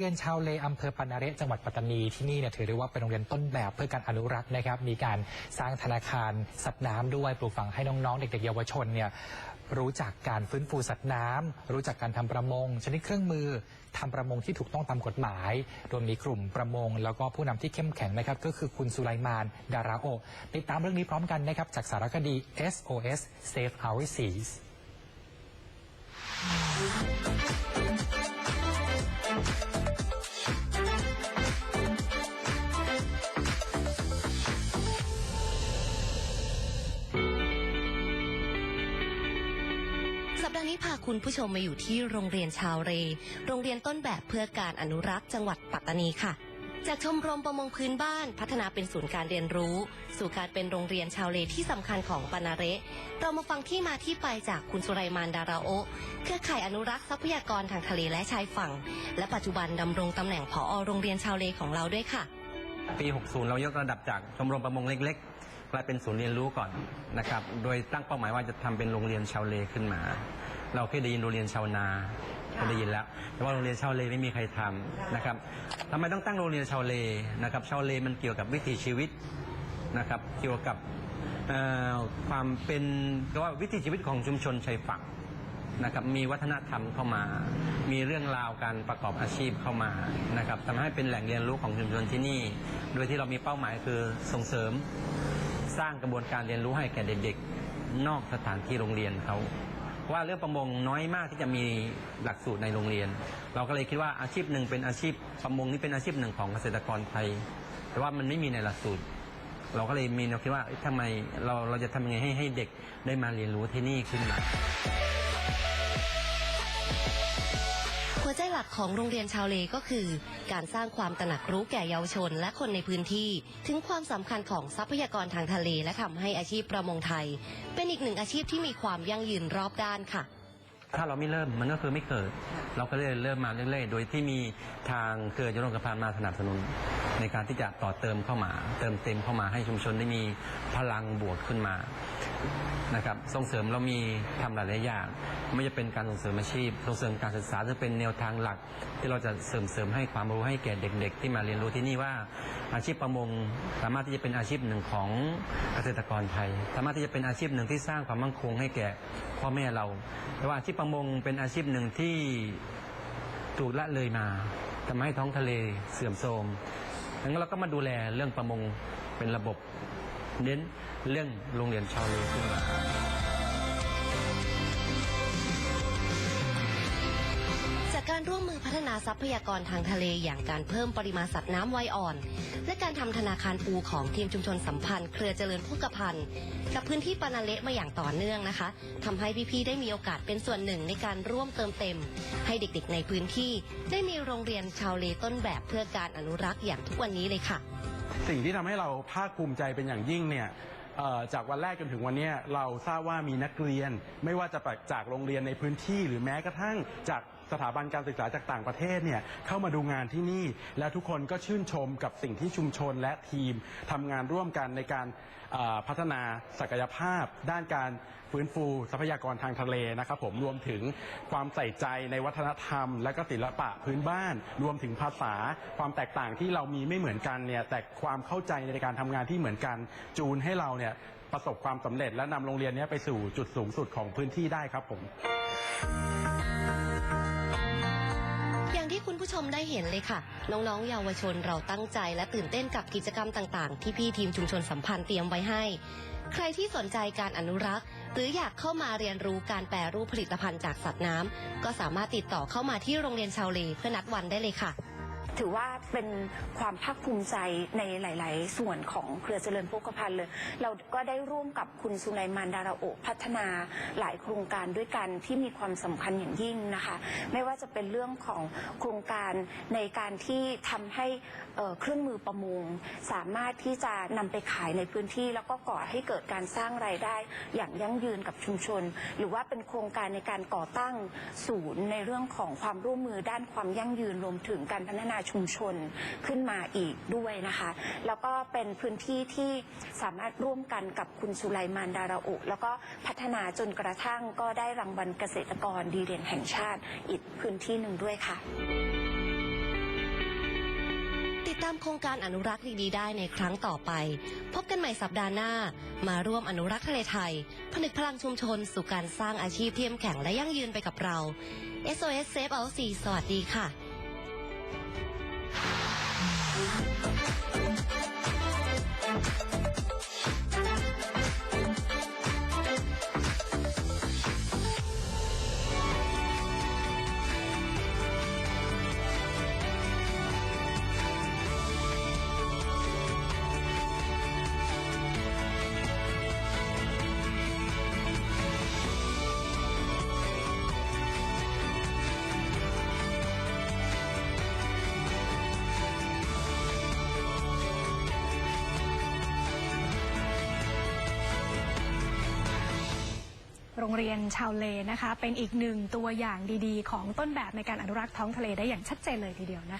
เรียนชาวเลอำเภอปันนาเรจังหวัดปัตตานีที่นี่เนี่ยถือได้ว่าเป็นโรงเรียนต้นแบบเพื่อการอนุรักษ์นะครับ มีการสร้างธนาคารสัตว์น้ำด้วยปลูกฝังให้น้องๆ เด็กๆเยาวชนเนี่ยรู้จักการฟื้นฟูสัตว์น้ำรู้จักการทำประมง ชนิดเครื่องมือทำประมงที่ถูกต้องตามกฎหมาย โดยมีกลุ่มประมง แล้วก็ผู้นำที่เข้มแข็งนะครับ ก็คือคุณสุไลมาน ดาราโอติดตามเรื่องนี้พร้อมกันนะครับจากสารคดี SOS Save Our Seas ดาห์นี้พาคุณผู้ชมมาอยู่ที่โรงเรียนชาวเร โรงเรียนต้นแบบเพื่อการอนุรักษ์จังหวัดปัตตานีค่ะ จากชมรมประมงพื้นบ้านพัฒนาเป็นศูนย์การเรียนรู้ สู่การเป็นโรงเรียนชาวเลที่สำคัญของปานาเระเรามาฟังที่มาที่ไปจากคุณสุไรมานดาราโอเครือข่ายอนุรักษ์ทรัพยากรทางทะเลและชายฝั่ง และปัจจุบันดำรงตำแหน่งผอโรงเรียนชาวเลของเราด้วยค่ะ ปี 60 เรายกระดับจากชมรมประมงเล็ก กลายเป็นศูนย์เรียนรู้ก่อนนะครับ โดยตั้งเป้าหมายว่าจะทำเป็นโรงเรียนชาวเลขึ้นมา เราเคยได้ยินโรงเรียนชาวนาเคยได้ยินแล้ว แต่ว่าโรงเรียนชาวเลไม่มีใครทำนะครับทำไมต้องตั้งโรงเรียนชาวเลนะครับ ชาวเลมันเกี่ยวกับวิถีชีวิตนะครับ เกี่ยวกับเอ่อความเป็นก็ว่าวิถีชีวิตของชุมชนชายฝั่งนะครับมีวัฒนธรรมเข้ามา มีเรื่องราวการประกอบอาชีพเข้ามานะครับทำให้เป็นแหล่งเรียนรู้ของชุมชนที่นี่ โดยที่เรามีเป้าหมายคือส่งเสริม สร้างกระบวนการเรียนรู้ให้แก่เด็กๆ นอกสถานที่โรงเรียนเขาว่าเรื่องประมงน้อยมากที่จะมีหลักสูตรในโรงเรียน เราก็เลยคิดว่าอาชีพหนึ่งเป็นอาชีพประมงนี่เป็นอาชีพหนึ่งของเกษตรกรไทย แต่ว่ามันไม่มีในหลักสูตร เราก็เลยมีแนวคิดว่าเอ๊ะทำไมเราเราจะทำยังไงให้ให้เด็กได้มาเรียนรู้ที่นี่ขึ้นมา หัวใจหลักของโรงเรียนชาวเลก็คือ การสร้างความตระหนักรู้แก่เยาวชนและคนในพื้นที่ ถึงความสำคัญของทรัพยากรทางทะเลและทำให้อาชีพประมงไทย เป็นอีกหนึ่งอาชีพที่มีความยั่งยืนรอบด้านค่ะถ้าเราไม่เริ่มมันก็คือไม่เกิด เราก็เลยเริ่มมาเรื่อยๆ โดยที่มีทางเครือจุลกพานมาสนับสนุน ในการที่จะต่อเติมเข้ามา เติมเต็มเข้ามาให้ชุมชนได้มีพลังบวกขึ้นมา นะครับส่งเสริมเรามีทำหลายๆอย่าง ไม่จะเป็นการส่งเสริมอาชีพ ส่งเสริมการศึกษาจะเป็นแนวทางหลัก ที่เราจะเสริมเสริมให้ความรู้ให้แก่เด็ก ๆ ที่มาเรียนรู้ที่นี่ว่าอาชีพประมงสามารถที่จะเป็นอาชีพหนึ่งของเกษตรกรไทย สามารถที่จะเป็นอาชีพหนึ่งที่สร้างความมั่นคงให้แก่พ่อแม่เรา แต่ว่าอาชีพประมงเป็นอาชีพหนึ่งที่ถูกละเลยมาทำให้ท้องทะเลเสื่อมโทรมดังนั้นเราก็มาดูแลเรื่องประมงเป็นระบบ เน้นเรื่องโรงเรียนชาวเลขึ้นมาจากการร่วมมือพัฒนาทรัพยากรทางทะเลอย่างการเพิ่มปริมาณสัตว์น้ำไวยอ่อน และการทำธนาคารปูของทีมชุมชนสัมพันธ์ เครือเจริญพุกพันธ์กับพื้นที่ปานาเละมาอย่างต่อเนื่องนะคะทำให้พี่ๆได้มีโอกาสเป็นส่วนหนึ่งในการร่วมเติมเต็ม ให้เด็กๆในพื้นที่ ได้มีโรงเรียนชาวเลต้นแบบเพื่อการอนุรักษ์อย่างทุกวันนี้เลยค่ะ สิ่งที่ทำให้เราภาคภูมิใจเป็นอย่างยิ่งเนี่ยเอ่อจากวันแรกจนถึงวันเนี้ยเราทราบว่ามีนักเรียน ไม่ว่าจะจากโรงเรียนในพื้นที่หรือแม้กระทั่งจากสถาบันการศึกษาจากต่างประเทศเนี่ยเข้ามาดูงานที่นี่ และทุกคนก็ชื่นชมกับสิ่งที่ชุมชนและทีมทำงานร่วมกันในการเอ่อพัฒนาศักยภาพ ด้านการฟื้นฟูทรัพยากรทางทะเลนะครับผมรวมถึงความใส่ใจในวัฒนธรรม และก็ศิลปะพื้นบ้าน รวมถึงภาษาความแตกต่างที่เรามีไม่เหมือนกันเนี่ยแต่ความเข้าใจในการทำงานที่เหมือนกัน จูนให้เราเนี่ยประสบความสำเร็จและนำโรงเรียนเนี้ไปสู่จุดสูงสุดของพื้นที่ได้ครับผม คุณผู้ชมได้เห็นเลยค่ะ น้องๆ เยาวชนเราตั้งใจและตื่นเต้นกับกิจกรรมต่างๆ ที่พี่ทีมชุมชนสัมพันธ์เตรียมไว้ให้ ใครที่สนใจการอนุรักษ์ หรืออยากเข้ามาเรียนรู้การแปรรูปผลิตภัณฑ์จากสัตว์น้ำก็สามารถติดต่อเข้ามาที่โรงเรียนชาวเลเพื่อนัดวันได้เลยค่ะ ถือว่าเป็นความภาคภูมิใจในหลาย ๆ ส่วนของเครือเจริญโภคภัณฑ์เลย เราก็ได้ร่วมกับคุณสุไลมานดาราโอพัฒนาหลายโครงการด้วยกันที่มีความสำคัญอย่างยิ่งนะคะ ไม่ว่าจะเป็นเรื่องของโครงการในการที่ทำให้เอ่อเครื่องมือประมงสามารถที่จะนำไปขายในพื้นที่แล้วก็ก่อให้เกิดการสร้างรายได้อย่างยั่งยืนกับชุมชน หรือว่าเป็นโครงการในการก่อตั้งศูนย์ในเรื่องของความร่วมมือด้านความยั่งยืนรวมถึงการพัฒนาชุมชนขึ้นมาอีกด้วยนะคะ แล้วก็เป็นพื้นที่ที่สามารถร่วมกันกับคุณสุไลมานดาราโอะแล้วก็พัฒนาจนกระทั่งก็ได้รางวัลเกษตรกรดีเด่นแห่งชาติอีกพื้นที่หนึ่งด้วยค่ะติดตามโครงการอนุรักษ์ดีๆได้ในครั้งต่อไป พบกันใหม่สัปดาห์หน้า มาร่วมอนุรักษ์ทะเลไทย ผนึกพลังชุมชน สู่การสร้างอาชีพเทียมแข็งและยั่งยืนไปกับเรา SOS Save Our Sea สวัสดีค่ะ โรงเรียนชาวเลนะคะ เป็นอีกหนึ่งตัวอย่างดีๆ ของต้นแบบในการอนุรักษ์ท้องทะเลได้อย่างชัดเจนเลยทีเดียวนะคะ